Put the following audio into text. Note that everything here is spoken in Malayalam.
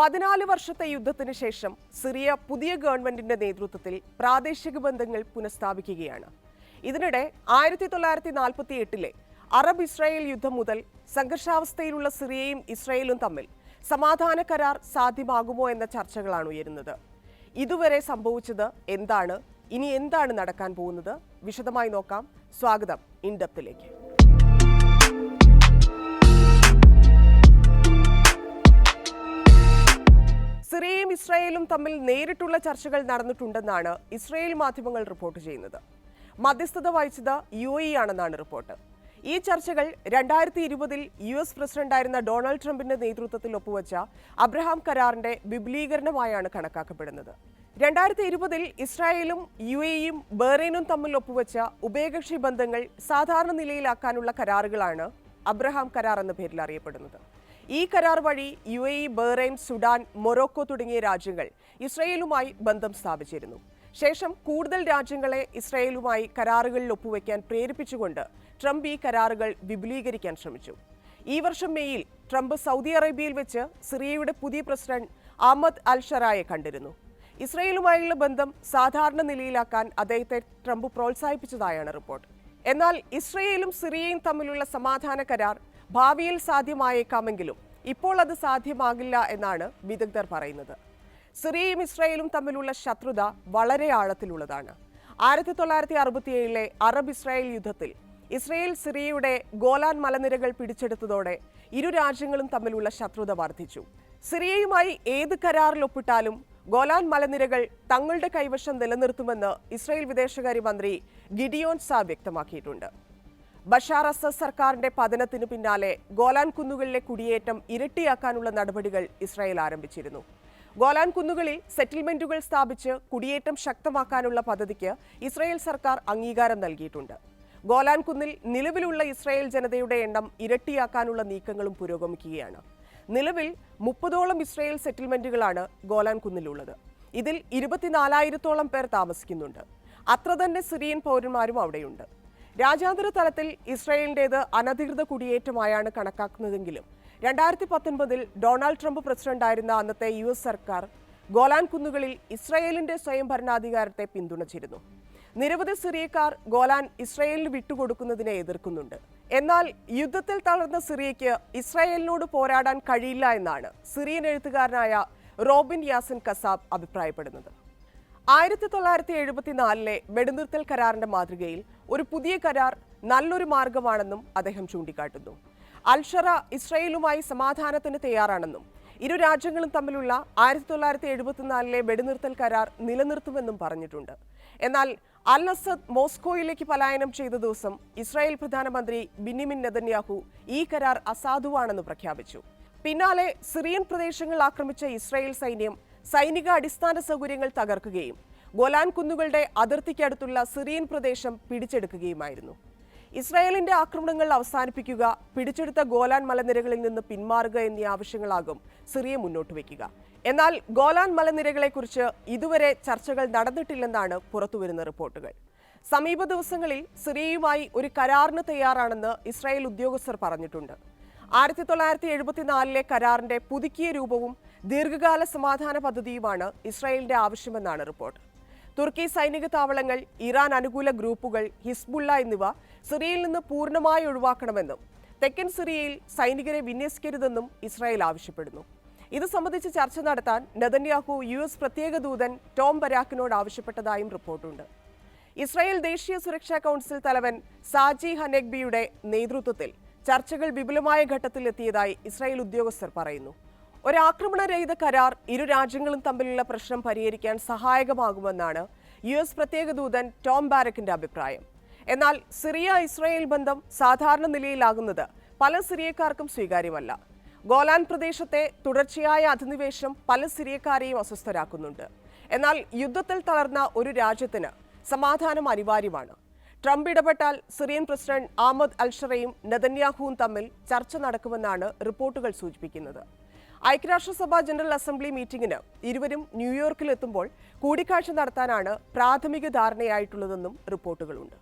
പതിനാല് വർഷത്തെ യുദ്ധത്തിന് ശേഷം സിറിയ പുതിയ ഗവൺമെന്റിന്റെ നേതൃത്വത്തിൽ പ്രാദേശിക ബന്ധങ്ങൾ പുനഃസ്ഥാപിക്കുകയാണ്. ഇതിനിടെ ആയിരത്തി തൊള്ളായിരത്തി നാൽപ്പത്തി എട്ടിലെ അറബ് ഇസ്രായേൽ യുദ്ധം മുതൽ സംഘർഷാവസ്ഥയിലുള്ള സിറിയയും ഇസ്രായേലും തമ്മിൽ സമാധാന കരാർ സാധ്യമാകുമോ എന്ന ചർച്ചകളാണ് ഉയരുന്നത്. ഇതുവരെ സംഭവിച്ചത് എന്താണ്? ഇനി എന്താണ് നടക്കാൻ പോകുന്നത്? വിശദമായി നോക്കാം. സ്വാഗതം. ഇൻഡപ്തിലേക്ക്. സിറിയയും ഇസ്രായേലും തമ്മിൽ നേരിട്ടുള്ള ചർച്ചകൾ നടന്നിട്ടുണ്ടെന്നാണ് ഇസ്രായേൽ മാധ്യമങ്ങൾ റിപ്പോർട്ട് ചെയ്യുന്നത്. മധ്യസ്ഥത വഹിച്ചത് യു എ ആണെന്നാണ് റിപ്പോർട്ട്. ഈ ചർച്ചകൾ രണ്ടായിരത്തി ഇരുപതിൽ യു എസ് പ്രസിഡന്റായിരുന്ന ഡൊണാൾഡ് ട്രംപിന്റെ നേതൃത്വത്തിൽ ഒപ്പുവച്ച അബ്രഹാം കരാറിന്റെ വിപുലീകരണമായാണ് കണക്കാക്കപ്പെടുന്നത്. രണ്ടായിരത്തി ഇരുപതിൽ ഇസ്രായേലും യു എയും ബഹ്റൈനും തമ്മിൽ ഒപ്പുവച്ച ഉഭയകക്ഷി ബന്ധങ്ങൾ സാധാരണ നിലയിലാക്കാനുള്ള കരാറുകളാണ് അബ്രഹാം കരാർ എന്ന പേരിൽ അറിയപ്പെടുന്നത്. ഈ കരാർ വഴി U A E Bahrain Sudan Morocco തുടങ്ങിയ രാജ്യങ്ങൾ ഇസ്രയേലുമായി ബന്ധം സ്ഥാപിച്ചിരുന്നു. ശേഷം കൂടുതൽ രാജ്യങ്ങളെ ഇസ്രയേലുമായി കരാറുകളിൽ ഒപ്പുവെക്കാൻ പ്രേരിപ്പിച്ചുകൊണ്ട് ട്രംപ് ഈ കരാറുകൾ വിപുലീകരിക്കാൻ ശ്രമിച്ചു. ഈ വർഷം മെയ്യിൽ ട്രംപ് സൗദി അറേബ്യയിൽ വെച്ച് സിറിയയുടെ പുതിയ പ്രസിഡന്റ് അഹമ്മദ് അൽ ഷറായെ കണ്ടിരുന്നു. ഇസ്രയേലുമായുള്ള ബന്ധം സാധാരണ നിലയിലാക്കാൻ അദ്ദേഹത്തെ ട്രംപ് പ്രോത്സാഹിപ്പിച്ചതായാണ് റിപ്പോർട്ട്. എന്നാൽ ഇസ്രയേലും സിറിയയും തമ്മിലുള്ള സമാധാന കരാർ ഭാവിയിൽ സാധ്യമായേക്കാമെങ്കിലും ഇപ്പോൾ അത് സാധ്യമാകില്ല എന്നാണ് വിദഗ്ധർ പറയുന്നത്. സിറിയയും ഇസ്രായേലും തമ്മിലുള്ള ശത്രുത വളരെ ആഴത്തിലുള്ളതാണ്. ആയിരത്തി തൊള്ളായിരത്തി അറുപത്തിയേഴിലെ അറബ് ഇസ്രായേൽ യുദ്ധത്തിൽ ഇസ്രയേൽ സിറിയയുടെ ഗോലാൻ മലനിരകൾ പിടിച്ചെടുത്തതോടെ ഇരു രാജ്യങ്ങളും തമ്മിലുള്ള ശത്രുത വർദ്ധിച്ചു. സിറിയയുമായി ഏത് കരാറിൽ ഒപ്പിട്ടാലും ഗോലാൻ മലനിരകൾ തങ്ങളുടെ കൈവശം നിലനിർത്തുമെന്ന് ഇസ്രായേൽ വിദേശകാര്യ മന്ത്രി ഗിഡിയോൺ വ്യക്തമാക്കിയിട്ടുണ്ട്. ബഷാർ അസദ് സർക്കാരിന്റെ പതനത്തിനു പിന്നാലെ ഗോലാൻ കുന്നുകളിലെ കുടിയേറ്റം ഇരട്ടിയാക്കാനുള്ള നടപടികൾ ഇസ്രായേൽ ആരംഭിച്ചിരുന്നു. ഗോലാൻ കുന്നുകളിൽ സെറ്റിൽമെന്റുകൾ സ്ഥാപിച്ച് കുടിയേറ്റം ശക്തമാക്കാനുള്ള പദ്ധതിക്ക് ഇസ്രായേൽ സർക്കാർ അംഗീകാരം നൽകിയിട്ടുണ്ട്. ഗോലാൻ കുന്നിൽ നിലവിലുള്ള ഇസ്രായേൽ ജനതയുടെ എണ്ണം ഇരട്ടിയാക്കാനുള്ള നീക്കങ്ങളും പുരോഗമിക്കുകയാണ്. നിലവിൽ മുപ്പതോളം ഇസ്രായേൽ സെറ്റിൽമെന്റുകളാണ് ഗോലാൻ കുന്നിലുള്ളത്. ഇതിൽ ഇരുപത്തിനാലായിരത്തോളം പേർ താമസിക്കുന്നുണ്ട്. അത്ര തന്നെ സിറിയൻ പൗരന്മാരും അവിടെയുണ്ട്. രാജ്യാന്തര തലത്തിൽ ഇസ്രായേലിന്റേത് അനധികൃത കുടിയേറ്റമായാണ് കണക്കാക്കുന്നതെങ്കിലും രണ്ടായിരത്തി പത്തൊൻപതിൽ ഡൊണാൾഡ് ട്രംപ് പ്രസിഡന്റായിരുന്ന അന്നത്തെ യു എസ് സർക്കാർ ഗോലാൻ കുന്നുകളിൽ ഇസ്രായേലിന്റെ സ്വയം ഭരണാധികാരത്തെ പിന്തുണച്ചിരുന്നു. നിരവധി സിറിയക്കാർ ഗോലാൻ ഇസ്രായേലിന് വിട്ടുകൊടുക്കുന്നതിനെ എതിർക്കുന്നുണ്ട്. എന്നാൽ യുദ്ധത്തിൽ തളർന്ന സിറിയയ്ക്ക് ഇസ്രായേലിനോട് പോരാടാൻ കഴിയില്ല എന്നാണ് സിറിയൻ എഴുത്തുകാരനായ റോബിൻ യാസിൻ കസാബ് അഭിപ്രായപ്പെടുന്നത്. ആയിരത്തി തൊള്ളായിരത്തി എഴുപത്തിനാലിലെ വെടിനിർത്തൽ കരാറിന്റെ മാതൃകയിൽ ഒരു പുതിയ കരാർ നല്ലൊരു മാർഗമാണെന്നും അദ്ദേഹം ചൂണ്ടിക്കാട്ടുന്നു. അൽഷറ ഇസ്രയേലുമായി സമാധാനത്തിന് തയ്യാറാണെന്നും ഇരു രാജ്യങ്ങളും തമ്മിലുള്ള ആയിരത്തി തൊള്ളായിരത്തി എഴുപത്തിനാലിലെ വെടിനിർത്തൽ കരാർ നിലനിർത്തുമെന്നും പറഞ്ഞിട്ടുണ്ട്. എന്നാൽ അൽ അസദ് മോസ്കോയിലേക്ക് പലായനം ചെയ്ത ദിവസം ഇസ്രായേൽ പ്രധാനമന്ത്രി ബിന്നിമിൻ നെതന്യാഹു ഈ കരാർ അസാധുവാണെന്ന് പ്രഖ്യാപിച്ചു. പിന്നാലെ സിറിയൻ പ്രദേശങ്ങൾ ആക്രമിച്ച ഇസ്രായേൽ സൈന്യം സൈനിക അടിസ്ഥാന സൗകര്യങ്ങൾ തകർക്കുകയും ഗോലാൻ കുന്നുകളുടെ അതിർത്തിക്കടുത്തുള്ള സിറിയൻ പ്രദേശം പിടിച്ചെടുക്കുകയുമായിരുന്നു. ഇസ്രായേലിന്റെ ആക്രമണങ്ങൾ അവസാനിപ്പിക്കുക പിടിച്ചെടുത്ത ഗോലാൻ മലനിരകളിൽ നിന്ന് പിന്മാറുക എന്നീ ആവശ്യങ്ങളാകും സിറിയ മുന്നോട്ട് വയ്ക്കുക. എന്നാൽ ഗോലാൻ മലനിരകളെക്കുറിച്ച് ഇതുവരെ ചർച്ചകൾ നടന്നിട്ടില്ലെന്നാണ് പുറത്തുവരുന്ന റിപ്പോർട്ടുകൾ. സമീപ ദിവസങ്ങളിൽ സിറിയയുമായി ഒരു കരാറിന് തയ്യാറാണെന്ന് ഇസ്രായേൽ ഉദ്യോഗസ്ഥർ പറഞ്ഞിട്ടുണ്ട്. ആയിരത്തി തൊള്ളായിരത്തി എഴുപത്തിനാലിലെ കരാറിന്റെ പുതുക്കിയ രൂപവും ദീർഘകാല സമാധാന പദ്ധതിയുമാണ് ഇസ്രായേലിന്റെ ആവശ്യമെന്നാണ് റിപ്പോർട്ട്. തുർക്കി സൈനിക താവളങ്ങൾ ഇറാൻ അനുകൂല ഗ്രൂപ്പുകൾ ഹിസ്ബുള്ള എന്നിവ സിറിയയിൽ നിന്ന് പൂർണമായി ഒഴിവാക്കണമെന്നും തെക്കൻ സിറിയയിൽ സൈനികരെ വിന്യസിക്കരുതെന്നും ഇസ്രായേൽ ആവശ്യപ്പെടുന്നു. ഇത് സംബന്ധിച്ച് ചർച്ച നടത്താൻ നെതന്യാഹു യു എസ് പ്രത്യേക ദൂതൻ ടോം ബരാക്കിനോട് ആവശ്യപ്പെട്ടതായും റിപ്പോർട്ടുണ്ട്. ഇസ്രായേൽ ദേശീയ സുരക്ഷാ കൗൺസിൽ തലവൻ സാജി ഹനെഗ്ബിയുടെ നേതൃത്വത്തിൽ ചർച്ചകൾ വിപുലമായ ഘട്ടത്തിലെത്തിയതായി ഇസ്രായേൽ ഉദ്യോഗസ്ഥർ പറയുന്നു. ഒരാക്രമണരഹിത കരാർ ഇരു രാജ്യങ്ങളും തമ്മിലുള്ള പ്രശ്നം പരിഹരിക്കാൻ സഹായകമാകുമെന്നാണ് യു എസ് പ്രത്യേക ദൂതൻ ടോം ബാരക്കിന്റെ അഭിപ്രായം. എന്നാൽ സിറിയ ഇസ്രായേൽ ബന്ധം സാധാരണ നിലയിലാകുന്നത് പല സിറിയക്കാർക്കും സ്വീകാര്യമല്ല. ഗോലാൻ പ്രദേശത്തെ തുടർച്ചയായ അധിനിവേശം പല സിറിയക്കാരെയും അസ്വസ്ഥരാക്കുന്നുണ്ട്. എന്നാൽ യുദ്ധത്തിൽ തളർന്ന ഒരു രാജ്യത്തിന് സമാധാനം അനിവാര്യമാണ്. ട്രംപ് ഇടപെട്ടാൽ സിറിയൻ പ്രസിഡന്റ് ആമദ് അൽഷറയും നെതന്യാഹുവും തമ്മിൽ ചർച്ച നടക്കുമെന്നാണ് റിപ്പോർട്ടുകൾ സൂചിപ്പിക്കുന്നത്. ഐക്യരാഷ്ട്രസഭ ജനറൽ അസംബ്ലി മീറ്റിംഗിന് ഇരുവരും ന്യൂയോർക്കിലെത്തുമ്പോൾ കൂടിക്കാഴ്ച നടത്താനാണ് പ്രാഥമിക ധാരണയായിട്ടുള്ളതെന്നും റിപ്പോർട്ടുകളുണ്ട്.